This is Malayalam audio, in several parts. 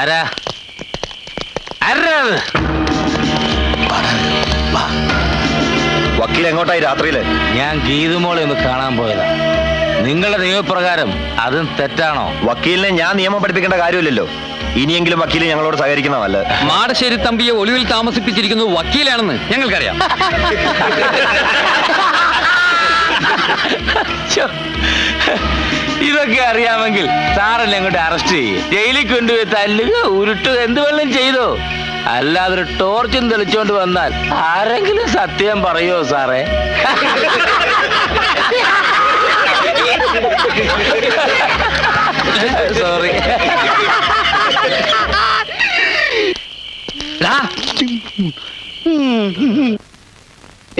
ആരാ? ആരാ? വക്കീൽ എങ്ങോട്ടായി രാത്രിയിൽ? ഞാൻ ഗീതുമോളെ ഒന്ന് കാണാൻ പോയതാ. നിങ്ങളുടെ നിയമപ്രകാരം അതും തെറ്റാണോ? വക്കീലിനെ ഞാൻ നിയമം പഠിപ്പിക്കേണ്ട കാര്യമില്ലല്ലോ. ഇനിയെങ്കിലും വക്കീൽ ഞങ്ങളോട് സഹകരിക്കണമല്ല മാടശ്ശേരി തമ്പിയെ ഒളിവിൽ താമസിപ്പിച്ചിരിക്കുന്നത് വക്കീലാണെന്ന് ഞങ്ങൾക്കറിയാം. ഇതൊക്കെ അറിയാമെങ്കിൽ സാറല്ലേ അങ്ങോട്ട് അറസ്റ്റ് ചെയ്യേ. ജയിലിൽ കൊണ്ടുപോയി തല്ലുക ഉരുട്ടുക എന്ത് വെള്ളം ചെയ്തോ. അല്ലാതെ ഒരു ടോർച്ചും തെളിച്ചോണ്ട് വന്നാൽ ആരെങ്കിലും സത്യം പറയോ സാറേ? സോറി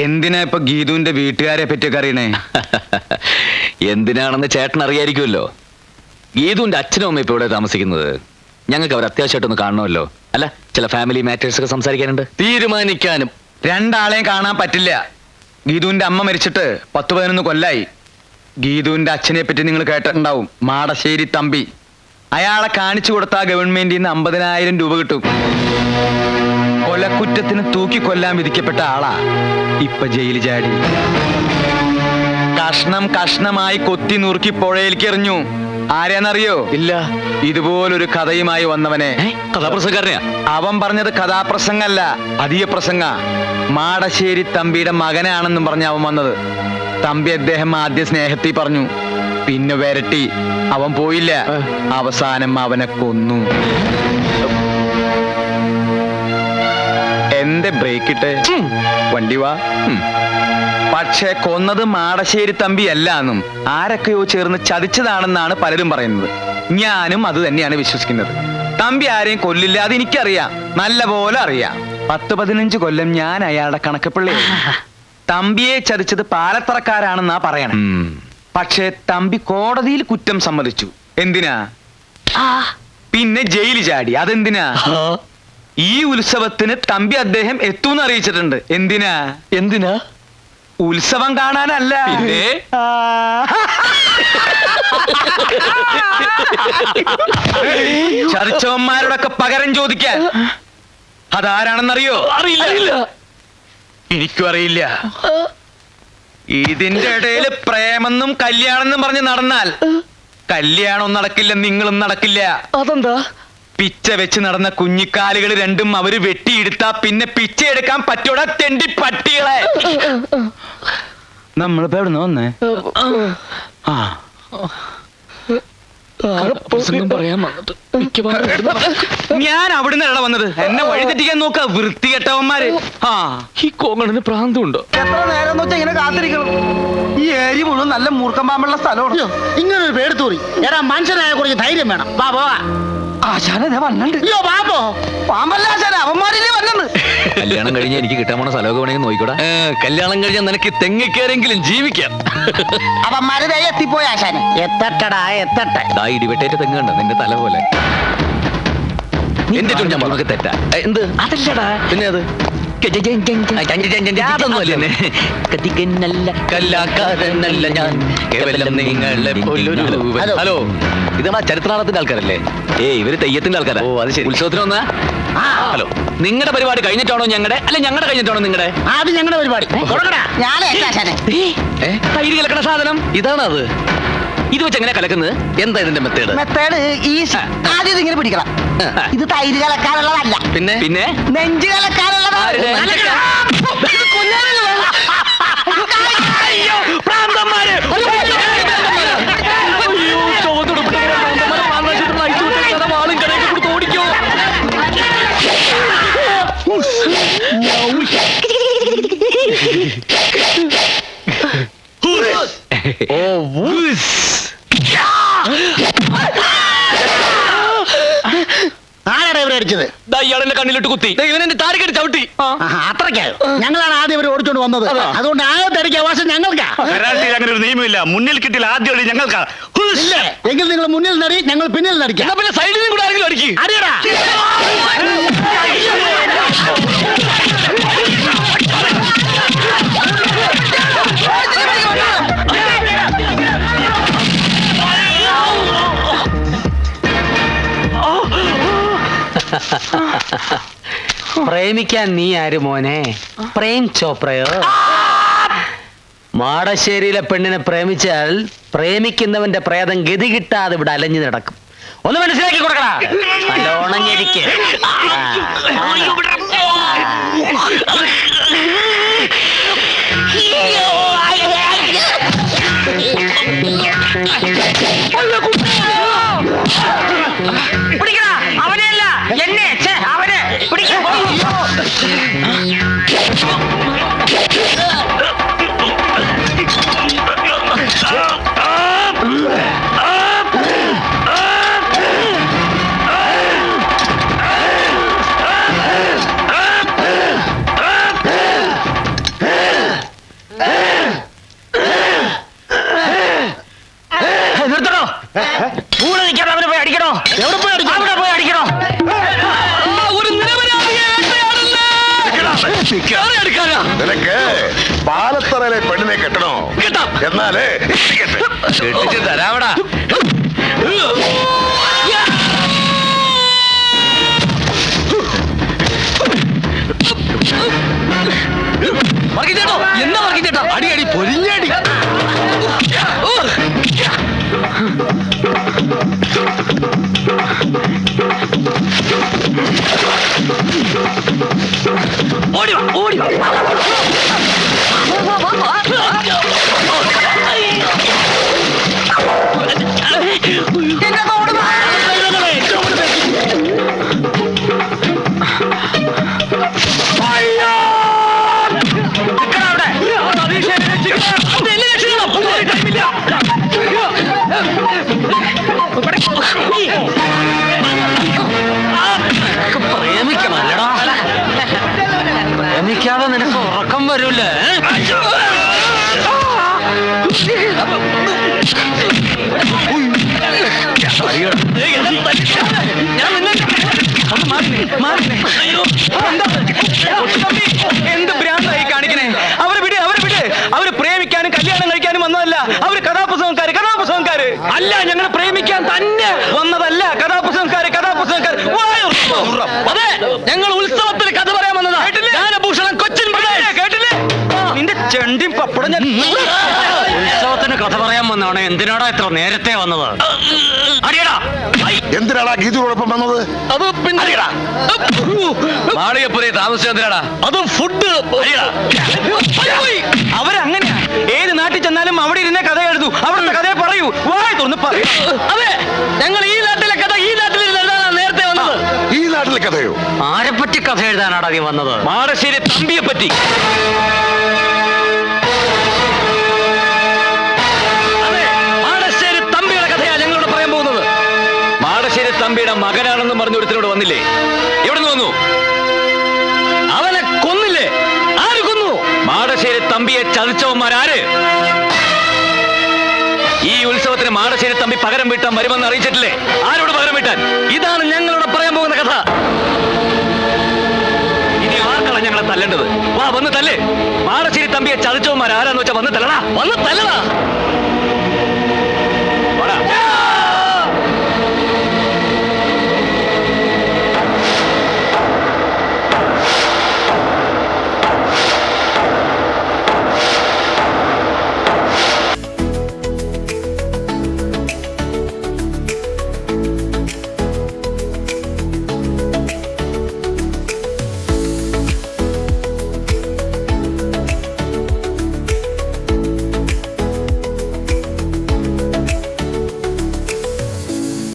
എന്തിനാ ഇപ്പൊ ഗീതുവിന്റെ വീട്ടുകാരെ പറ്റിയൊക്കെ അറിയണേ? എന്തിനാണെന്ന് ചേട്ടൻ അറിയായിരിക്കുമല്ലോ. ഗീതുവിന്റെ അച്ഛനും അമ്മയും ഇപ്പൊ ഇവിടെ താമസിക്കുന്നത്. ഞങ്ങൾക്ക് അവർ അത്യാവശ്യമായിട്ടൊന്ന് കാണണമല്ലോ. അല്ല ചില ഫാമിലി മാറ്റേഴ്സ് ഒക്കെ സംസാരിക്കാനുണ്ട്. തീരുമാനിക്കാനും രണ്ടാളെയും കാണാൻ പറ്റില്ല. ഗീതുവിന്റെ അമ്മ മരിച്ചിട്ട് പത്ത് പതിനൊന്ന് കൊല്ലായി. ഗീതുവിന്റെ അച്ഛനെ പറ്റി നിങ്ങൾ കേട്ടിട്ടുണ്ടാവും. മാടശ്ശേരി തമ്പി. അയാളെ കാണിച്ചു കൊടുത്താൽ ഗവൺമെന്റിൽ നിന്ന് അമ്പതിനായിരം രൂപ കിട്ടും. കൊലക്കുറ്റത്തിന് തൂക്കി കൊല്ലാൻ വിധിക്കപ്പെട്ട ആളാ. ഇപ്പൊ ജയിലിൽ ചാടി. കഷ്ണം കഷ്ണമായി കൊത്തി നുറുക്കി പുഴയിലേക്ക് എറിഞ്ഞു. ആരെന്നറിയോ ഇല്ല. ഇതുപോലൊരു കഥയുമായി വന്നവനെ? കഥാപ്രസംഗക്കാരനെയാ? അവൻ പറഞ്ഞത് കഥാപ്രസംഗല്ല അധിക പ്രസംഗ. മാടശ്ശേരി തമ്പിയുടെ മകനാണെന്നും പറഞ്ഞ അവൻ വന്നത്. തമ്പി അദ്ദേഹം ആദ്യ സ്നേഹത്തിൽ പറഞ്ഞു പിന്നെ വരട്ടി. അവൻ പോയില്ല. അവസാനം അവനെ കൊന്നു. എന്റെ ബ്രേക്ക് ഇട്ട്. വണ്ടി വാ. പക്ഷെ കൊന്നത് മാടശ്ശേരി തമ്പി അല്ല എന്നും ആരൊക്കെയോ ചേർന്ന് ചതിച്ചതാണെന്നാണ് പലരും പറയുന്നത്. ഞാനും അത് തന്നെയാണ് വിശ്വസിക്കുന്നത്. തമ്പി ആരെയും കൊല്ലില്ല അത് എനിക്കറിയാം നല്ല പോലെ അറിയാം. പത്ത് പതിനഞ്ച് കൊല്ലം ഞാൻ അയാളുടെ കണക്കപ്പിള്ളി തമ്പിയെ ചതിച്ചത് പാലത്തറക്കാരാണെന്നാ പറയണേ. പക്ഷേ തമ്പി കോടതിയിൽ കുറ്റം സമ്മതിച്ചു. എന്തിനാ? പിന്നെ ജയിലിൽ ചാടി. അതെന്തിനാ? ഈ ഉത്സവത്തിന് തമ്പി അദ്ദേഹം എത്തൂന്ന് അറിയിച്ചിട്ടുണ്ട്. എന്തിനാ? എന്തിനാ? ഉത്സവം കാണാനല്ല. ചർച്ചവന്മാരോടൊക്കെ പകരം ചോദിക്കാൻ അതാരാണെന്നറിയോ? അറിയില്ല. എനിക്കും അറിയില്ല. ഇതിന്റെ ഇടയിൽ പ്രേമെന്നും കല്യാണെന്നും പറഞ്ഞ് നടന്നാൽ കല്യാണം നടക്കില്ല നിങ്ങളും നടക്കില്ല. അതെന്താ? പിച്ച വെച്ച് നടന്ന കുഞ്ഞിക്കാലുകൾ രണ്ടും അവർ വെട്ടിയെടുത്താ പിന്നെ പിച്ച എടുക്കാൻ പറ്റൂടാ തെണ്ടി പട്ടികളെ. നമ്മളിപ്പോ എവിടെ വന്നേ? ആ. പറയാൻ ഞാൻ അവിടുന്ന് എവിടെ വന്നത്. എന്നെ വഴി തെറ്റിക്കാൻ നോക്ക വൃത്തികെട്ടവന്മാര്. ആ. ഈ കോങ്ങണിന് പ്രാന്തമുണ്ടോ എത്ര നേരം വെച്ചാൽ ഇങ്ങനെ കാത്തിരിക്കണം? ഈ ഏരി മുഴുവൻ നല്ല മൂർക്കമ്പാമ്പുള്ള സ്ഥലമാണ്. ഇങ്ങനെ ഒരു പേടിത്തൂറി എടാ മനുഷ്യനായ കുറച്ച് ധൈര്യം വേണം. വാ പോവാ. ആശാനെ വന്നുണ്ട് അയ്യോ പാപ്പോ പാമ്പല്ല ആശാനെ അവന്മാരില്ലേ വന്നത്? കല്യാണം കഴിഞ്ഞ എനിക്ക് കിട്ടാൻ പോണ സ്ഥലമൊക്കെ വേണമെങ്കിൽ നോക്കിക്കൂടാ. കല്യാണം കഴിഞ്ഞാൽ നിനക്ക് തെങ്ങിക്കേരെങ്കിലും ജീവിക്കാം. അവന്മാര് ദേ എത്തിപ്പോയി ആശാനെ. എത്തട്ടടാ എത്തട്ടെ. ദാ ഇടിവെട്ടേറ്റ് തെങ്ങ് കണ്ട? നിന്റെ തല പോലെ. എന്റെ ഞാൻ പറഞ്ഞൊക്കെ തെറ്റാ? ഏ, എന്ത്? അതല്ലടാ. പിന്നെ അത്? ഞാൻ. കേവലം നിങ്ങളെ പോലൊരു ഹലോ. ഇത് നമ്മളെ ചരിത്രാളത്തിന്റെ ആൾക്കാരല്ലേ? ഏ ഇവർ തെയ്യത്തിന്റെ ആൾക്കാരാ. ഓ അത് ശരി. ഉത്സവത്തിന് വന്നാ? ഹലോ. നിങ്ങളുടെ പരിപാടി കഴിഞ്ഞിട്ടാണോ ഞങ്ങളുടെ അല്ലെ ഞങ്ങളുടെ കഴിഞ്ഞിട്ടാണോ നിങ്ങളുടെ ആദ്യം ഞങ്ങളുടെ പരിപാടി. തൈര് കലക്കണ സാധനം? ഇതാണ് അത് ഇത് വെച്ച് എങ്ങനെ കലക്കുന്നത്? എന്താ ഇതിന്റെ മെത്തേഡ്? മെത്തേഡ് ഈ ആദ്യം ഇതിങ്ങനെ പിടിക്കണം. ഇത് തൈര് കലക്കാനുള്ളതല്ല. പിന്നെ? പിന്നെ? നെഞ്ച് കലക്കാനുള്ളതാണ്. ആരുടെ? ഇയാളെന്റെ കുത്തി ദാ ഇവനെന്റെ താടിക്കടി ചവിട്ടി. അത്രയ്ക്കായോ ഞങ്ങളാണ് ആദ്യം ഇവരെ ഓടിച്ചോണ്ട് വന്നത്. അതുകൊണ്ട് ആദ്യത്തെ അടിക്കുക അവകാശം ഞങ്ങൾക്കാ. കരാട്ടിൽ അങ്ങനെ ഒരു നിയമമില്ല. മുന്നിൽ കിട്ടില്ല ആദ്യം അടി ഞങ്ങൾക്കാ. ഇല്ലേ. എങ്കിൽ നിങ്ങൾ മുന്നിൽ നടി ഞങ്ങൾ പിന്നിൽ നടിക്കാം. പിന്നെ സൈഡിൽ നിന്നും കൂടെ ആരെങ്കിലും അടിക്ക്. അടിയടാ. പ്രേമിക്കാൻ നീ ആര് മോനെ? പ്രേം ചോപ്രയോ? മാടശ്ശേരിയിലെ പെണ്ണിനെ പ്രേമിച്ചാൽ പ്രേമിക്കുന്നവന്റെ പ്രേതം ഗതി കിട്ടാതെ ഇവിടെ അലഞ്ഞു നടക്കും. ഒന്ന് മനസ്സിലാക്കി കൊടുക്കടാ. നല്ലോണം ഞെരിക്ക്. ആ. നിനക്ക് പാലത്തറയിലെ പെണ്ണിനെ കെട്ടണോ? കെട്ടാം. എന്നാലേ കെട്ടിച്ച് തരാവടാ. വർഗീച്ചേട്ടോ എന്താ വർഗീച്ചേട്ടാ അടി അടി പൊരിഞ്ഞടി. ഓടി വാ പ്രേമിക്കാതെ നിനക്ക് ഉറക്കം വരൂലേ എന്ത് എന്തിനാടാ ഇത്ര നേരത്തെ വന്നത്? അടിയടാ. എന്തിനാടാ ഗീതയോടൊപ്പം വന്നത്? അത് പിന്നെ മാളികപ്പുരയെ താമസിച്ചെന്തിനാടാ അത് ഫുഡ്. അവരങ്ങനെയാ. ഏത് നാട്ടിൽ ചെന്നാലും അവിടെ ഇരുന്നേ കഥ എഴുതൂ. അവിടുത്തെ കഥയെ പറയൂ. വായ തുറന്ന് പറയൂ. അതെ ഞങ്ങൾ ഈ നാട്ടിലെ കഥ ഈ നാട്ടിൽ നേരത്തെ വന്നത്. ഈ നാട്ടിലെ കഥയോ? ആരെപ്പറ്റി കഥ എഴുതാനാടാ നീ വന്നത്? മാടശ്ശേരി തമ്പിയെ പറ്റി ഒരുത്തിനോട് വന്നില്ലേ? എവിടെ നിന്ന് വന്നു? അവനെ കൊന്നില്ലേ? ആര് കൊന്നു? മാടശ്ശേരി തമ്പിയെ ചതിച്ചവന്മാരാര് ഈ ഉത്സവത്തിന് മാടശ്ശേരി തമ്പി പകരം വീട്ടാൻ വരുമെന്ന് അറിയിച്ചിട്ടില്ലേ? ആരോട് പകരം വീട്ടാൻ? ഇതാണ് ഞങ്ങളോട് പറയാൻ പോകുന്ന കഥ. ഇനി ആർക്കാണ് ഞങ്ങളെ തല്ലേണ്ടത്? വാ വന്ന് തല്ലേ. മാടശ്ശേരി തമ്പിയെ ചതിച്ചവന്മാർ ആരാന്ന് വന്ന് തല്ലടാ. വന്ന് തല്ലടാ.